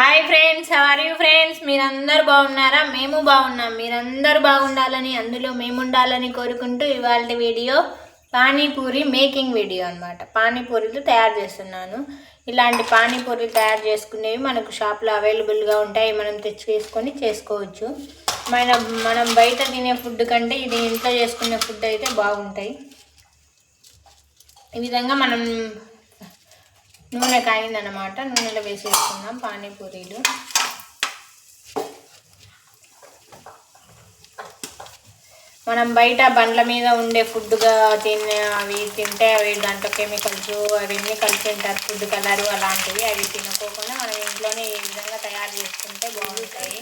Hi friends are you friends మీరందరూ బాగున్నారా? మేము బాగున్నాం. మీరందరూ బాగుండాలని అందులో మేము ఉండాలని కోరుకుంటూ ఇవాళ వీడియో పానీపూరి మేకింగ్ వీడియో అనమాట పానీపూరీలు తయారు చేస్తున్నాను. ఇలాంటి పానీపూరీలు తయారు చేసుకునేవి మనకు షాప్లో అవైలబుల్గా ఉంటాయి. మనం తెచ్చేసుకొని చేసుకోవచ్చు. మన మనం బయట తినే ఫుడ్ కంటే ఇది ఇంట్లో చేసుకునే ఫుడ్ అయితే బాగుంటాయి. ఈ విధంగా మనం నూనె కాయిందనమాట నూనెలో వేసేసుకుందాం పానీపూరీలు. మనం బయట బండ్ల మీద ఉండే ఫుడ్గా తినే అవి తింటే అవి దాంట్లో కెమికల్స్ అవన్నీ కలిసి ఉంటారు ఫుడ్ కలరు అలాంటివి అవి తినకోకుండా మనం ఇంట్లోనే ఈ విధంగా తయారు చేసుకుంటే బాగుంటాయి.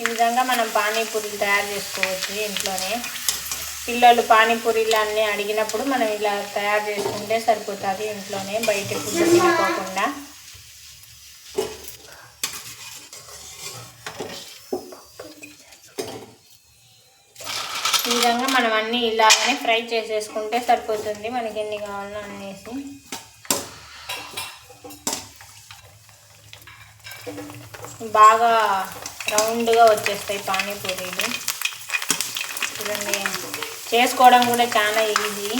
ఈ విధంగా మనం పానీపూరీలు తయారు చేసుకోవచ్చు ఇంట్లోనే. పిల్లలు పానీపూరీలు అన్నీ అడిగినప్పుడు మనం ఇలా తయారు చేసుకుంటే సరిపోతుంది ఇంట్లోనే బయట ఫుడ్ ఈ విధంగా మనం అన్నీ ఇలాగనే ఫ్రై చేసేసుకుంటే సరిపోతుంది మనకి ఎన్ని కావాలో అనేసి బాగా రౌండ్గా వచ్చేస్తాయి పానీపూరీలు. చూడండి. చేసుకోవడం కూడా చాలా ఈజీ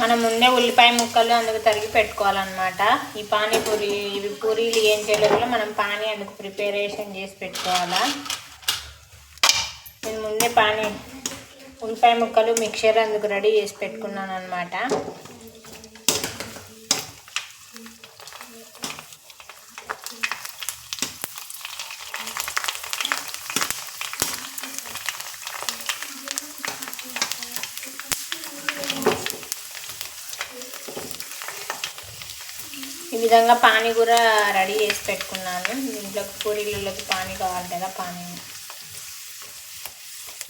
మనం ముందే ఉల్లిపాయ ముక్కలు అందుకు తరిగి పెట్టుకోవాలన్నమాట. ఈ పానీపూరి ఇవి పూరీలు ఏం చేయలేదు మనం పానీ అందుకు ప్రిపరేషన్ చేసి పెట్టుకోవాలా. నేను ముందే పానీ ఉల్లిపాయ ముక్కలు మిక్చర్ అందుకు రెడీ చేసి పెట్టుకున్నాను అనమాట ఈ విధంగా పానీ కూడా రెడీ చేసి పెట్టుకున్నాను. దీంట్లోకి పూరీలలోకి పానీ కావాలి కదా పానీ.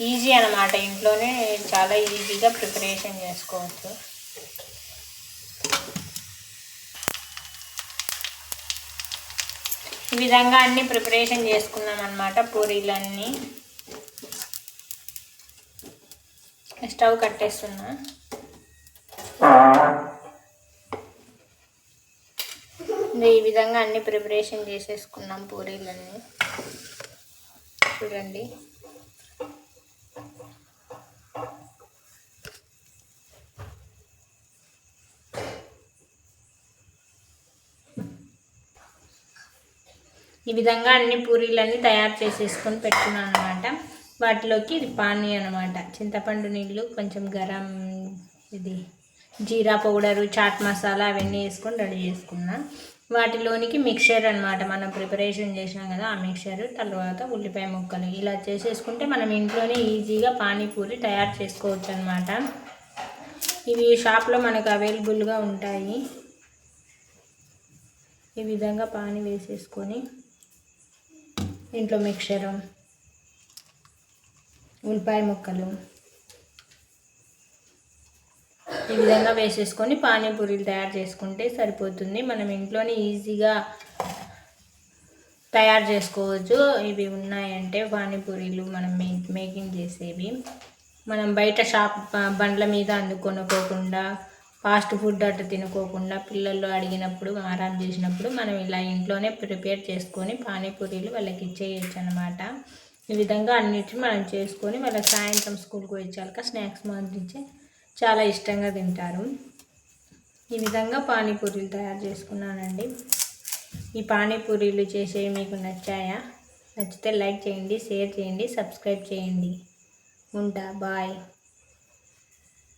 ఈజీ అనమాట ఇంట్లోనే చాలా ఈజీగా ప్రిపరేషన్ చేసుకోవచ్చు. ఈ విధంగా అన్నీ ప్రిపరేషన్ చేసుకున్నాం అనమాట పూరీలన్నీ. స్టవ్ కట్టేస్తున్నా. ఈ విధంగా అన్ని ప్రిపరేషన్ చేసేసుకున్నాం పూరీలన్నీ. చూడండి. ఈ విధంగా అన్ని పూరీలన్నీ తయారు చేసేసుకొని పెట్టుకున్నాను అనమాట వాటిలోకి ఇది పానీ అనమాట చింతపండు నీళ్ళు కొంచెం గరం ఇది జీరా పౌడరు చాట్ మసాలా అవన్నీ వేసుకొని రెడీ చేసుకున్నాను వాటిలోనికి మిక్చర్ అనమాట మనం ప్రిపరేషన్ చేసినాం కదా ఆ మిక్చర్ తర్వాత ఉల్లిపాయ ముక్కలు. ఇలా చేసేసుకుంటే మనం ఇంట్లోనే ఈజీగా పానీపూరి తయారు చేసుకోవచ్చు అనమాట ఇవి షాప్లో మనకు అవైలబుల్గా ఉంటాయి. ఈ విధంగా పానీ వేసేసుకొని ఇంట్లో మిక్చరు ఉల్లిపాయ ముక్కలు ఈ విధంగా వేసేసుకొని పానీపూరీలు తయారు చేసుకుంటే సరిపోతుంది. మనం ఇంట్లోనే ఈజీగా తయారు చేసుకోవచ్చు. ఇవి ఉన్నాయంటే పానీపూరీలు మనం మే మేకింగ్ చేసేవి. మనం బయట షాప్ బండ్ల మీద అందుకొనుకోకుండా ఫాస్ట్ ఫుడ్ అట్లా తినుకోకుండా పిల్లలు అడిగినప్పుడు ఆరాం చేసినప్పుడు మనం ఇలా ఇంట్లోనే ప్రిపేర్ చేసుకొని పానీపూరీలు వాళ్ళకి ఇచ్చేయచ్చు అనమాట ఈ విధంగా అన్నిటిని మనం చేసుకొని వాళ్ళకి సాయంత్రం స్కూల్కి వచ్చాక స్నాక్స్ మాదిరించే చాలా ఇష్టంగా తింటారు. ఈ విధంగా పానీపూరీలు తయారు చేసుకున్నానండి. ఈ పానీపూరీలు చేసేవి మీకు నచ్చాయా? నచ్చితే లైక్ చేయండి షేర్ చేయండి సబ్స్క్రైబ్ చేయండి. ఉంటా బాయ్.